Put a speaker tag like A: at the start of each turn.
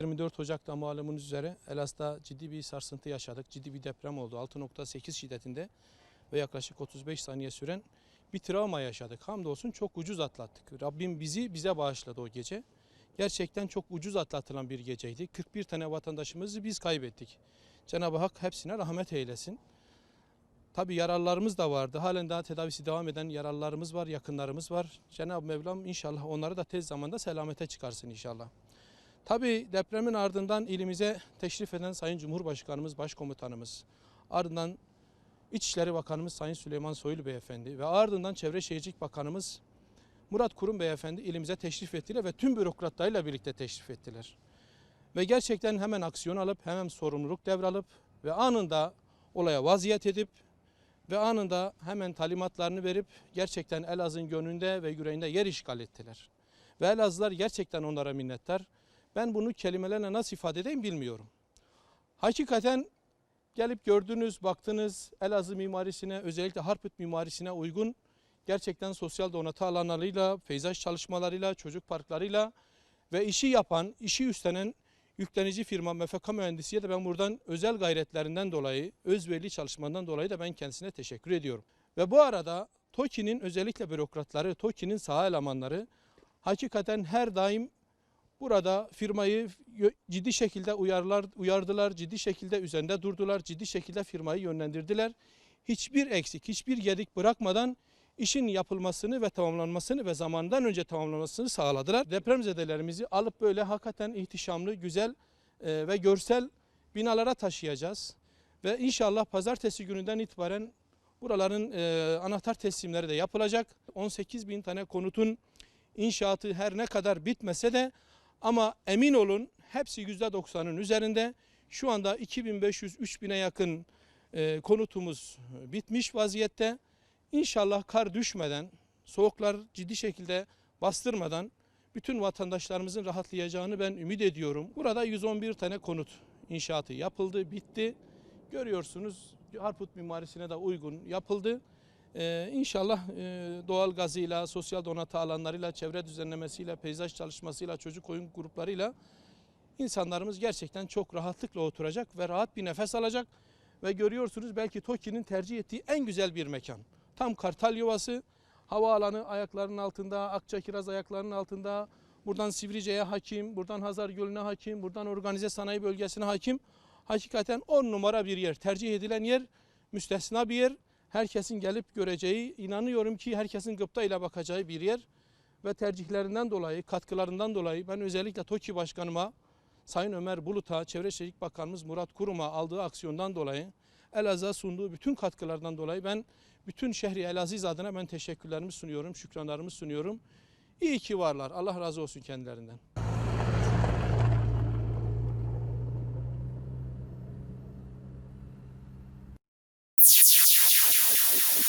A: 24 Ocak'ta malumunuz üzere Elazığ'da ciddi bir sarsıntı yaşadık. Ciddi bir deprem oldu. 6.8 şiddetinde ve yaklaşık 35 saniye süren bir travma yaşadık. Hamdolsun çok ucuz atlattık. Rabbim bizi bize bağışladı o gece. Gerçekten çok ucuz atlatılan bir geceydi. 41 tane vatandaşımızı biz kaybettik. Cenab-ı Hak hepsine rahmet eylesin. Tabi yaralılarımız da vardı. Halen daha tedavisi devam eden yaralılarımız var, yakınlarımız var. Cenab-ı Mevlam inşallah onları da tez zamanda selamete çıkarsın inşallah. Tabi depremin ardından ilimize teşrif eden Sayın Cumhurbaşkanımız, Başkomutanımız, ardından İçişleri Bakanımız Sayın Süleyman Soylu Beyefendi ve ardından Çevre Şehircilik Bakanımız Murat Kurum Beyefendi ilimize teşrif ettiler ve tüm bürokratlarıyla birlikte teşrif ettiler. Ve gerçekten hemen aksiyon alıp hemen sorumluluk devralıp ve anında olaya vaziyet edip ve anında hemen talimatlarını verip gerçekten Elazığ'ın gönlünde ve yüreğinde yer işgal ettiler. Ve Elazığlar gerçekten onlara minnettar. Ben bunu kelimelerle nasıl ifade edeyim bilmiyorum. Hakikaten gelip gördünüz, baktınız Elazığ mimarisine, özellikle Harput mimarisine uygun gerçekten sosyal donatı alanlarıyla, peyzaj çalışmalarıyla, çocuk parklarıyla ve işi yapan, işi üstlenen yüklenici firma MFK Mühendisi'ye de ben buradan özel gayretlerinden dolayı, özverili çalışmadan dolayı da ben kendisine teşekkür ediyorum. Ve bu arada TOKİ'nin özellikle bürokratları, TOKİ'nin saha elemanları hakikaten her daim burada firmayı ciddi şekilde uyarlar, uyardılar, ciddi şekilde üzerinde durdular, ciddi şekilde firmayı yönlendirdiler. Hiçbir eksik, hiçbir gedik bırakmadan işin yapılmasını ve tamamlanmasını ve zamandan önce tamamlanmasını sağladılar. Depremzedelerimizi alıp böyle hakikaten ihtişamlı, güzel e, ve görsel binalara taşıyacağız. Ve inşallah pazartesi gününden itibaren buraların e, anahtar teslimleri de yapılacak. 18 bin tane konutun inşaatı her ne kadar bitmese de ama emin olun hepsi %90'ın üzerinde. Şu anda 2500-3000'e yakın e, konutumuz bitmiş vaziyette. İnşallah kar düşmeden, soğuklar ciddi şekilde bastırmadan bütün vatandaşlarımızın rahatlayacağını ben ümit ediyorum. Burada 111 tane konut inşaatı yapıldı, bitti. Görüyorsunuz Harput mimarisine de uygun yapıldı. Ee, inşallah e, doğal gazıyla, sosyal donatı alanlarıyla, çevre düzenlemesiyle, peyzaj çalışmasıyla, çocuk oyun gruplarıyla insanlarımız gerçekten çok rahatlıkla oturacak ve rahat bir nefes alacak. Ve görüyorsunuz belki TOKİ'nin tercih ettiği en güzel bir mekan. Tam Kartal Yuvası, havaalanı ayaklarının altında, Akçakiraz ayaklarının altında, buradan Sivrice'ye hakim, buradan Hazar Gölü'ne hakim, buradan organize sanayi bölgesine hakim. Hakikaten on numara bir yer, tercih edilen yer, müstesna bir yer. Herkesin gelip göreceği, inanıyorum ki herkesin gıpta ile bakacağı bir yer. Ve tercihlerinden dolayı, katkılarından dolayı ben özellikle TOKİ Başkanıma, Sayın Ömer Bulut'a, Çevre Şehircilik Bakanımız Murat Kurum'a aldığı aksiyondan dolayı, Elazığ'a sunduğu bütün katkılardan dolayı ben bütün şehri Elaziz adına ben teşekkürlerimi sunuyorum, şükranlarımı sunuyorum. İyi ki varlar. Allah razı olsun kendilerinden. you